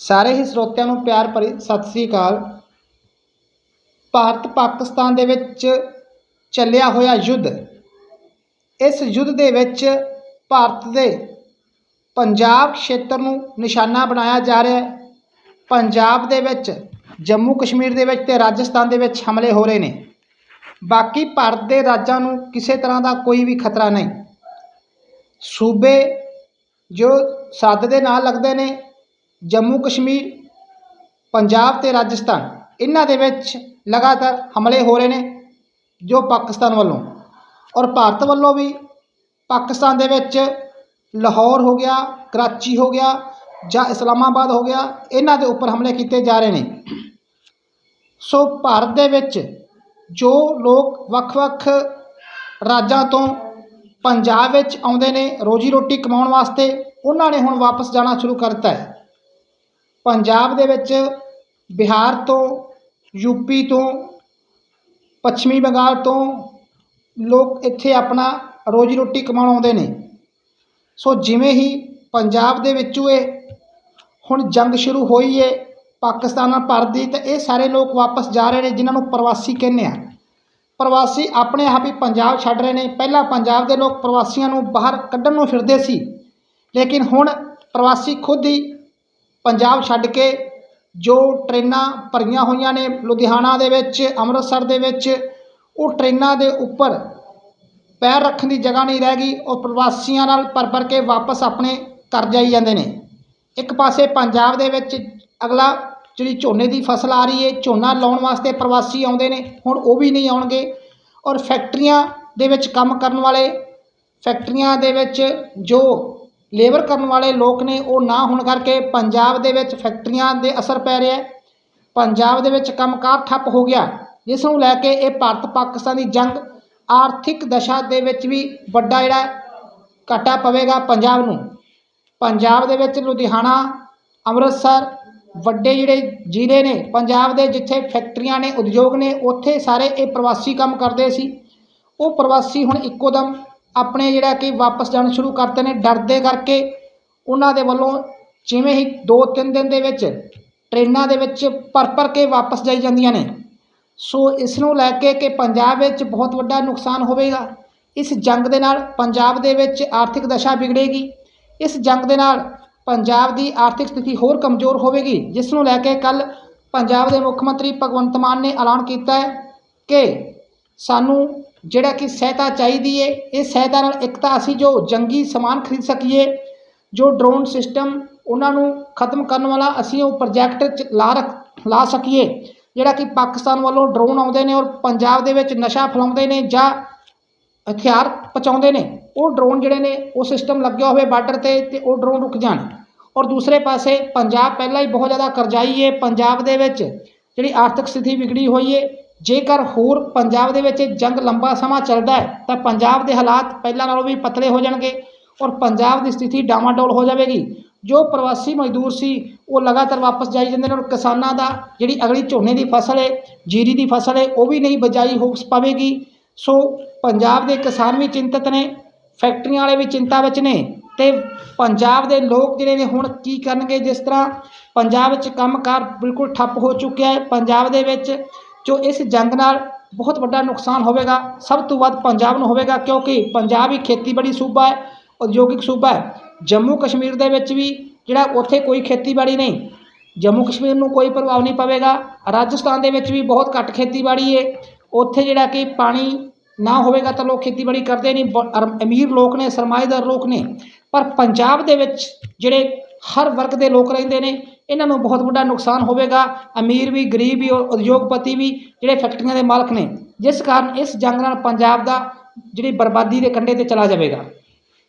ਸਾਰੇ ਹੀ ਸਰੋਤਿਆਂ ਨੂੰ ਪਿਆਰ ਭਰੀ ਸਤਿ ਸ੍ਰੀ ਅਕਾਲ। ਭਾਰਤ ਪਾਕਿਸਤਾਨ ਦੇ ਵਿੱਚ ਚੱਲਿਆ ਹੋਇਆ ਯੁੱਧ। ਇਸ ਯੁੱਧ ਦੇ ਵਿੱਚ ਭਾਰਤ ਦੇ ਪੰਜਾਬ ਖੇਤਰ ਨੂੰ ਨਿਸ਼ਾਨਾ ਬਣਾਇਆ ਜਾ ਰਿਹਾ ਹੈ। ਪੰਜਾਬ ਦੇ ਵਿੱਚ, ਜੰਮੂ ਕਸ਼ਮੀਰ ਦੇ ਵਿੱਚ ਤੇ ਰਾਜਸਥਾਨ ਦੇ ਵਿੱਚ ਹਮਲੇ ਹੋ ਰਹੇ ਨੇ। ਬਾਕੀ ਭਾਰਤ ਦੇ ਰਾਜਾਂ ਨੂੰ ਕਿਸੇ ਤਰ੍ਹਾਂ ਦਾ ਕੋਈ ਵੀ ਖਤਰਾ ਨਹੀਂ। ਸੂਬੇ ਜੋ ਸੱਦ ਦੇ ਨਾਲ ਲੱਗਦੇ ਨੇ ਜੰਮੂ ਕਸ਼ਮੀਰ, ਪੰਜਾਬ ਤੇ ਰਾਜਸਥਾਨ, ਇਹਨਾਂ ਦੇ ਵਿੱਚ ਲਗਾਤਾਰ ਹਮਲੇ ਹੋ ਰਹੇ ਨੇ ਜੋ ਪਾਕਿਸਤਾਨ ਵੱਲੋਂ। ਔਰ ਭਾਰਤ ਵੱਲੋਂ ਵੀ ਪਾਕਿਸਤਾਨ ਦੇ ਵਿੱਚ ਲਾਹੌਰ ਹੋ ਗਿਆ, ਕਰਾਚੀ ਹੋ ਗਿਆ ਜਾਂ ਇਸਲਾਮਾਬਾਦ ਹੋ ਗਿਆ, ਇਹਨਾਂ ਦੇ ਉੱਪਰ ਹਮਲੇ ਕੀਤੇ ਜਾ ਰਹੇ ਨੇ। ਸੋ ਭਾਰਤ ਦੇ ਵਿੱਚ ਜੋ ਲੋਕ ਵੱਖ-ਵੱਖ ਰਾਜਾਂ ਤੋਂ ਪੰਜਾਬ ਵਿੱਚ ਆਉਂਦੇ ਨੇ ਰੋਜੀ ਰੋਟੀ ਕਮਾਉਣ ਵਾਸਤੇ, ਉਹਨਾਂ ਨੇ ਹੁਣ ਵਾਪਸ ਜਾਣਾ ਸ਼ੁਰੂ ਕਰ ਦਿੱਤਾ ਹੈ। ਪੰਜਾਬ ਦੇ ਵਿੱਚ ਬਿਹਾਰ ਤੋਂ ਯੂਪੀ ਤੋਂ, ਪੱਛਮੀ ਬੰਗਾਲ ਤੋਂ ਲੋਕ ਇੱਥੇ ਆਪਣਾ ਰੋਜੀ ਰੋਟੀ ਕਮਾਉਣ ਆਉਂਦੇ ਨੇ। ਸੋ ਜਿਵੇਂ ਹੀ ਪੰਜਾਬ ਦੇ ਵਿੱਚੋਂ ਇਹ ਹੁਣ ਜੰਗ ਸ਼ੁਰੂ ਹੋਈ ਏ ਪਾਕਿਸਤਾਨ ਨਾਲ ਭਾਰਤ ਦੀ, ਤਾਂ ਇਹ ਸਾਰੇ ਲੋਕ ਵਾਪਸ ਜਾ ਰਹੇ ਨੇ, ਜਿਨ੍ਹਾਂ ਨੂੰ ਪ੍ਰਵਾਸੀ ਕਹਿੰਦੇ ਆ। ਪ੍ਰਵਾਸੀ ਆਪਣੇ ਆਪ ਹੀ ਪੰਜਾਬ ਛੱਡ ਰਹੇ ਨੇ। ਪਹਿਲਾਂ ਪੰਜਾਬ ਦੇ ਲੋਕ ਪ੍ਰਵਾਸੀਆਂ ਨੂੰ ਬਾਹਰ ਕੱਢਣ ਨੂੰ ਫਿਰਦੇ ਸੀ, ਲੇਕਿਨ ਹੁਣ ਪ੍ਰਵਾਸੀ ਖੁਦ ਹੀ ਪੰਜਾਬ ਛੱਡ ਕੇ ਜੋ ਟ੍ਰੇਨਾਂ ਭਰੀਆਂ ਹੋਈਆਂ ਨੇ ਲੁਧਿਆਣਾ ਦੇ ਵਿੱਚ, ਅੰਮ੍ਰਿਤਸਰ ਦੇ ਵਿੱਚ, ਉਹ ਟ੍ਰੇਨਾਂ ਦੇ ਉੱਪਰ ਪੈਰ ਰੱਖਣ ਦੀ ਜਗ੍ਹਾ ਨਹੀਂ ਰਹਿ ਗਈ, ਉਹ ਪ੍ਰਵਾਸੀਆਂ ਨਾਲ ਭਰ ਭਰ ਕੇ ਵਾਪਸ ਆਪਣੇ ਘਰ ਜਾਈ ਜਾਂਦੇ ਨੇ। ਇੱਕ ਪਾਸੇ ਪੰਜਾਬ ਦੇ ਵਿੱਚ ਅਗਲਾ ਜਿਹੜੀ ਝੋਨੇ ਦੀ ਫਸਲ ਆ ਰਹੀ ਹੈ, ਝੋਨਾ ਲਾਉਣ ਵਾਸਤੇ ਪ੍ਰਵਾਸੀ ਆਉਂਦੇ ਨੇ, ਹੁਣ ਉਹ ਵੀ ਨਹੀਂ ਆਉਣਗੇ। ਔਰ ਫੈਕਟਰੀਆਂ ਦੇ ਵਿੱਚ ਕੰਮ ਕਰਨ ਵਾਲੇ ਫੈਕਟਰੀਆਂ ਦੇ ਵਿੱਚ ਜੋ ਲੇਬਰ ਕਰਨ ਵਾਲੇ ਲੋਕ ਨੇ, ਉਹ ਨਾ ਹੋਣ ਕਰਕੇ ਪੰਜਾਬ ਦੇ ਵਿੱਚ ਫੈਕਟਰੀਆਂ ਦੇ ਅਸਰ ਪੈ ਰਿਹਾ ਹੈ। ਪੰਜਾਬ ਦੇ ਵਿੱਚ ਕੰਮਕਾਰ ਠੱਪ ਹੋ ਗਿਆ। ਜਿਸ ਨੂੰ ਲੈ ਕੇ ਇਹ ਭਾਰਤ ਪਾਕਿਸਤਾਨ ਦੀ ਜੰਗ ਆਰਥਿਕ ਦਸ਼ਾ ਦੇ ਵਿੱਚ ਵੀ ਵੱਡਾ ਜਿਹੜਾ ਘਾਟਾ ਪਵੇਗਾ ਪੰਜਾਬ ਨੂੰ। ਪੰਜਾਬ ਦੇ ਵਿੱਚ ਲੁਧਿਆਣਾ, ਅੰਮ੍ਰਿਤਸਰ ਵੱਡੇ ਜਿਹੜੇ ਜ਼ਿਲ੍ਹੇ ਨੇ, ਪੰਜਾਬ ਦੇ ਜਿੱਥੇ ਫੈਕਟਰੀਆਂ ਨੇ, ਉਦਯੋਗ ਨੇ, ਉੱਥੇ ਸਾਰੇ ਇਹ ਪ੍ਰਵਾਸੀ ਕੰਮ ਕਰਦੇ ਸੀ। ਉਹ ਪ੍ਰਵਾਸੀ ਹੁਣ ਇੱਕੋ ਦਮ ਆਪਣੇ ਜਿਹੜਾ ਕਿ ਵਾਪਸ ਜਾਣਾ ਸ਼ੁਰੂ ਕਰਤੇ ਨੇ ਡਰਦੇ ਕਰਕੇ ਉਹਨਾਂ ਦੇ ਵੱਲੋਂ ਜਿਵੇਂ ਹੀ 2-3 ਦਿਨ ਦੇ ਵਿੱਚ ਟ੍ਰੇਨਾਂ ਦੇ ਵਿੱਚ ਭਰ ਭਰ ਕੇ ਵਾਪਸ ਜਾਈ ਜਾਂਦੀਆਂ ਨੇ, ਸੋ ਇਸ ਨੂੰ ਲੈ ਕੇ ਕਿ ਪੰਜਾਬ ਵਿੱਚ ਬਹੁਤ ਵੱਡਾ ਨੁਕਸਾਨ ਹੋਵੇਗਾ। ਇਸ ਜੰਗ ਦੇ ਨਾਲ ਪੰਜਾਬ ਦੇ ਵਿੱਚ ਆਰਥਿਕ ਦਸ਼ਾ ਵਿਗੜੇਗੀ। ਇਸ ਜੰਗ ਦੇ ਨਾਲ ਪੰਜਾਬ ਦੀ ਆਰਥਿਕ ਸਥਿਤੀ ਹੋਰ ਕਮਜ਼ੋਰ ਹੋਵੇਗੀ, ਜਿਸ ਨੂੰ ਲੈ ਕੇ ਕੱਲ ਪੰਜਾਬ ਦੇ ਮੁੱਖ ਮੰਤਰੀ ਭਗਵੰਤ ਮਾਨ ਨੇ ਐਲਾਨ ਕੀਤਾ ਹੈ ਕਿ ਸਾਨੂੰ ਜਿਹੜਾ ਕਿ ਸਹਾਇਤਾ ਚਾਹੀਦੀ ਹੈ ਇਹ ਸਹਾਇਤਾ ਨਾਲ ਇੱਕ ਤਾਂ ਅਸੀਂ ਜੋ ਜੰਗੀ ਸਮਾਨ ਖਰੀਦ ਸਕੀਏ, ਜੋ ਡਰੋਨ ਸਿਸਟਮ ਉਹਨਾਂ ਨੂੰ ਖਤਮ ਕਰਨ ਵਾਲਾ ਅਸੀਂ ਉਹ ਪ੍ਰੋਜੈਕਟ ਚ ਲਾ ਰੱਖ, ਲਾ ਸਕੀਏ, ਜਿਹੜਾ ਕਿ ਪਾਕਿਸਤਾਨ ਵੱਲੋਂ ਡਰੋਨ ਆਉਂਦੇ ਨੇ ਔਰ ਪੰਜਾਬ ਦੇ ਵਿੱਚ ਨਸ਼ਾ ਫੈਲਾਉਂਦੇ ਨੇ ਜਾਂ ਹਥਿਆਰ ਪਹੁੰਚਾਉਂਦੇ ਨੇ, ਉਹ ਡਰੋਨ ਜਿਹੜੇ ਨੇ, ਉਹ ਸਿਸਟਮ ਲੱਗਿਆ ਹੋਵੇ ਬਾਰਡਰ ਤੇ ਤੇ ਉਹ ਡਰੋਨ ਰੁਕ ਜਾਣ। ਔਰ ਦੂਸਰੇ ਪਾਸੇ ਪੰਜਾਬ ਪਹਿਲਾਂ ਹੀ ਬਹੁਤ ਜ਼ਿਆਦਾ ਕਰਜ਼ਾਈ ਹੈ ਪੰਜਾਬ ਦੇ ਵਿੱਚ ਜਿਹੜੀ ਆਰਥਿਕ ਸਥਿਤੀ ਵਿਗੜੀ ਹੋਈ ਹੈ ਜੇਕਰ ਹੋਰ ਪੰਜਾਬ ਦੇ ਵਿੱਚ ਜੰਗ ਲੰਬਾ ਸਮਾਂ ਚੱਲਦਾ ਹੈ, ਤਾਂ ਪੰਜਾਬ ਦੇ ਹਾਲਾਤ ਪਹਿਲਾਂ ਨਾਲੋਂ ਵੀ ਪਤਲੇ ਹੋ ਜਾਣਗੇ ਔਰ ਪੰਜਾਬ ਦੀ ਸਥਿਤੀ ਡਾਵਾਡੋਲ ਹੋ ਜਾਵੇਗੀ। ਜੋ ਪ੍ਰਵਾਸੀ ਮਜ਼ਦੂਰ ਸੀ, ਉਹ ਲਗਾਤਾਰ ਵਾਪਸ ਜਾਈ ਜਾਂਦੇ ਨੇ ਔਰ ਕਿਸਾਨਾਂ ਦਾ ਜਿਹੜੀ ਅਗਲੀ ਝੋਨੇ ਦੀ ਫਸਲ ਹੈ, ਜੀਰੀ ਦੀ ਫਸਲ ਹੈ, ਉਹ ਵੀ ਨਹੀਂ ਬਜਾਈ ਹੋ ਪਾਵੇਗੀ। ਸੋ ਪੰਜਾਬ ਦੇ ਕਿਸਾਨ ਵੀ ਚਿੰਤਤ ਨੇ, ਫੈਕਟਰੀਆਂ ਵਾਲੇ ਵੀ ਚਿੰਤਾ ਵਿੱਚ ਨੇ ਤੇ ਪੰਜਾਬ ਦੇ ਲੋਕ ਜਿਹੜੇ ਨੇ ਹੁਣ ਕੀ ਕਰਨਗੇ, ਜਿਸ ਤਰ੍ਹਾਂ ਪੰਜਾਬ ਵਿੱਚ ਕੰਮਕਾਰ ਬਿਲਕੁਲ ਠੱਪ ਹੋ ਚੁੱਕਿਆ ਹੈ। ਪੰਜਾਬ ਦੇ ਵਿੱਚ ਜੋ ਇਸ ਜੰਗ ਨਾਲ ਬਹੁਤ ਵੱਡਾ ਨੁਕਸਾਨ ਹੋਵੇਗਾ, ਸਭ ਤੋਂ ਵੱਧ ਪੰਜਾਬ ਨੂੰ ਹੋਵੇਗਾ, ਕਿਉਂਕਿ ਪੰਜਾਬ ਹੀ ਖੇਤੀਬਾੜੀ ਸੂਬਾ ਹੈ, ਉਦਯੋਗਿਕ ਸੂਬਾ ਹੈ। ਜੰਮੂ ਕਸ਼ਮੀਰ ਦੇ ਵਿੱਚ ਵੀ ਜਿਹੜਾ ਉੱਥੇ ਕੋਈ ਖੇਤੀਬਾੜੀ ਨਹੀਂ, ਜੰਮੂ ਕਸ਼ਮੀਰ ਨੂੰ ਕੋਈ ਪ੍ਰਭਾਵ ਨਹੀਂ ਪਵੇਗਾ। ਰਾਜਸਥਾਨ ਦੇ ਵਿੱਚ ਵੀ ਬਹੁਤ ਘੱਟ ਖੇਤੀਬਾੜੀ ਹੈ ਉੱਥੇ ਜਿਹੜਾ ਕਿ ਪਾਣੀ ਨਾ ਹੋਵੇਗਾ ਤਾਂ ਲੋਕ ਖੇਤੀਬਾੜੀ ਕਰਦੇ ਨਹੀਂ। ਬ- ਅਮੀਰ ਲੋਕ ਨੇ ਸਰਮਾਏਦਾਰ ਲੋਕ ਨੇ। ਪਰ ਪੰਜਾਬ ਦੇ ਵਿੱਚ ਜਿਹੜੇ ਹਰ ਵਰਗ ਦੇ ਲੋਕ ਰਹਿੰਦੇ ਨੇ ਇਹਨਾਂ ਨੂੰ ਬਹੁਤ ਵੱਡਾ ਨੁਕਸਾਨ ਹੋਵੇਗਾ। ਅਮੀਰ ਵੀ, ਗਰੀਬ ਵੀ ਔਰ ਉਦਯੋਗਪਤੀ ਵੀ, ਜਿਹੜੇ ਫੈਕਟਰੀਆਂ ਦੇ ਮਾਲਕ ਨੇ, ਜਿਸ ਕਾਰਨ ਇਸ ਜੰਗ ਨਾਲ ਪੰਜਾਬ ਦਾ ਜਿਹੜੀ ਬਰਬਾਦੀ ਦੇ ਕੰਢੇ ਤੇ ਚਲਾ ਜਾਵੇਗਾ।